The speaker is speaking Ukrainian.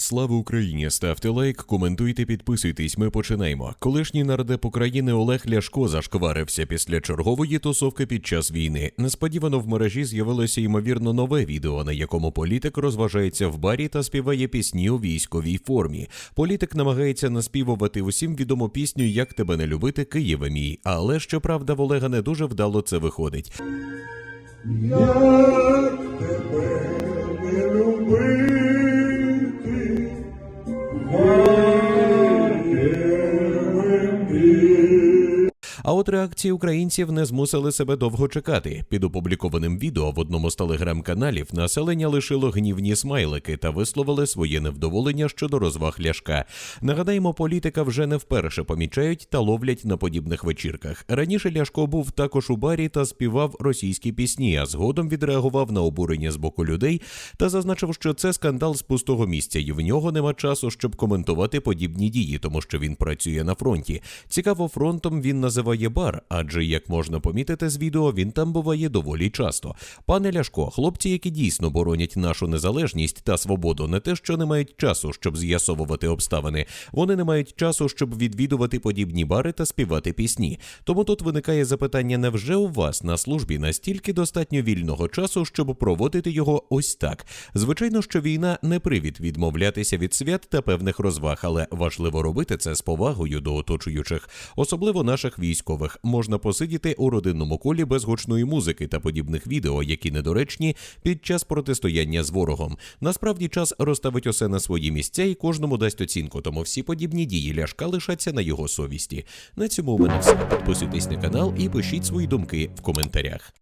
Слава Україні! Ставте лайк, коментуйте, підписуйтесь. Ми починаємо. Колишній нардеп України Олег Ляшко зашкварився після чергової тусовки під час війни. Несподівано в мережі з'явилося ймовірно нове відео, на якому політик розважається в барі та співає пісні у військовій формі. Політик намагається наспівувати усім відому пісню Як тебе не любити, Києве мій. Але щоправда, в Олега не дуже вдало це виходить. Як тебе Oh. А от реакції українців не змусили себе довго чекати. Під опублікованим відео в одному з телеграм-каналів населення лишило гнівні смайлики та висловили своє невдоволення щодо розваг ляшка. Нагадаємо, політика вже не вперше помічають та ловлять на подібних вечірках. Раніше Ляшко був також у барі та співав російські пісні, а згодом відреагував на обурення з боку людей та зазначив, що це скандал з пустого місця, і в нього нема часу, щоб коментувати подібні дії, тому що він працює на фронті. Цікаво, фронтом він називає бар, адже як можна помітити з відео, він там буває доволі часто. Пане Ляшко, хлопці, які дійсно боронять нашу незалежність та свободу, не те, що не мають часу, щоб з'ясовувати обставини. Вони не мають часу, щоб відвідувати подібні бари та співати пісні. Тому тут виникає запитання: невже у вас на службі настільки достатньо вільного часу, щоб проводити його ось так? Звичайно, що війна не привід відмовлятися від свят та певних розваг, але важливо робити це з повагою до оточуючих, особливо наших військових. Можна посидіти у родинному колі без гучної музики та подібних відео, які недоречні під час протистояння з ворогом. Насправді час розставить усе на свої місця і кожному дасть оцінку, тому всі подібні дії ляшка лишаться на його совісті. На цьому у мене все. Підписуйтесь на канал і пишіть свої думки в коментарях.